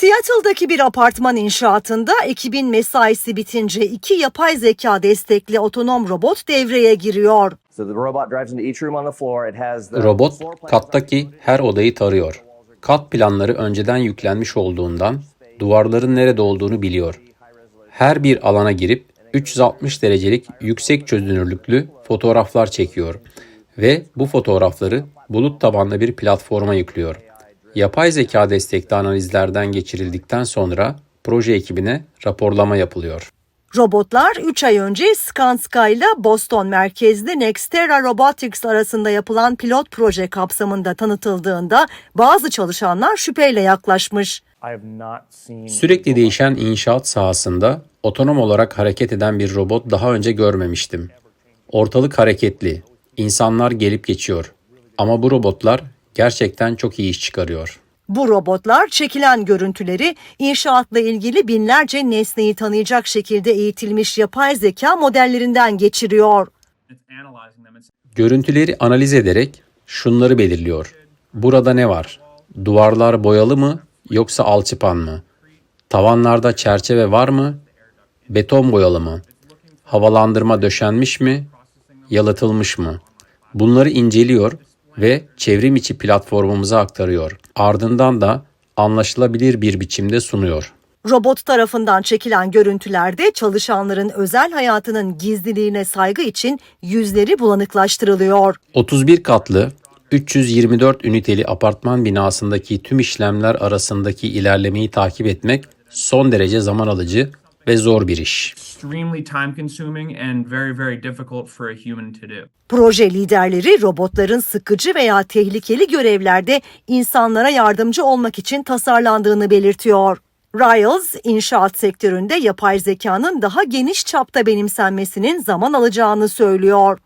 Seattle'daki bir apartman inşaatında ekibin mesaisi bitince iki yapay zeka destekli otonom robot devreye giriyor. Robot kattaki her odayı tarıyor. Kat planları önceden yüklenmiş olduğundan duvarların nerede olduğunu biliyor. Her bir alana girip 360 derecelik yüksek çözünürlüklü fotoğraflar çekiyor ve bu fotoğrafları bulut tabanlı bir platforma yüklüyor. Yapay zeka destekli analizlerden geçirildikten sonra proje ekibine raporlama yapılıyor. Robotlar 3 ay önce Skanska ile Boston merkezli Nextera Robotics arasında yapılan pilot proje kapsamında tanıtıldığında bazı çalışanlar şüpheyle yaklaşmış. Sürekli değişen inşaat sahasında otonom olarak hareket eden bir robot daha önce görmemiştim. Ortalık hareketli, insanlar gelip geçiyor. Ama bu robotlar gerçekten çok iyi iş çıkarıyor. Bu robotlar çekilen görüntüleri inşaatla ilgili binlerce nesneyi tanıyacak şekilde eğitilmiş yapay zeka modellerinden geçiriyor. Görüntüleri analiz ederek şunları belirliyor. Burada ne var? Duvarlar boyalı mı yoksa alçıpan mı? Tavanlarda çerçeve var mı? Beton boyalı mı? Havalandırma döşenmiş mi? Yalıtılmış mı? Bunları inceliyor ve çevrim içi platformumuza aktarıyor. Ardından da anlaşılabilir bir biçimde sunuyor. Robot tarafından çekilen görüntülerde çalışanların özel hayatının gizliliğine saygı için yüzleri bulanıklaştırılıyor. 31 katlı 324 üniteli apartman binasındaki tüm işlemler arasındaki ilerlemeyi takip etmek son derece zaman alıcı ve zor bir iş. Proje liderleri robotların sıkıcı veya tehlikeli görevlerde insanlara yardımcı olmak için tasarlandığını belirtiyor. Riles, inşaat sektöründe yapay zekanın daha geniş çapta benimsenmesinin zaman alacağını söylüyor.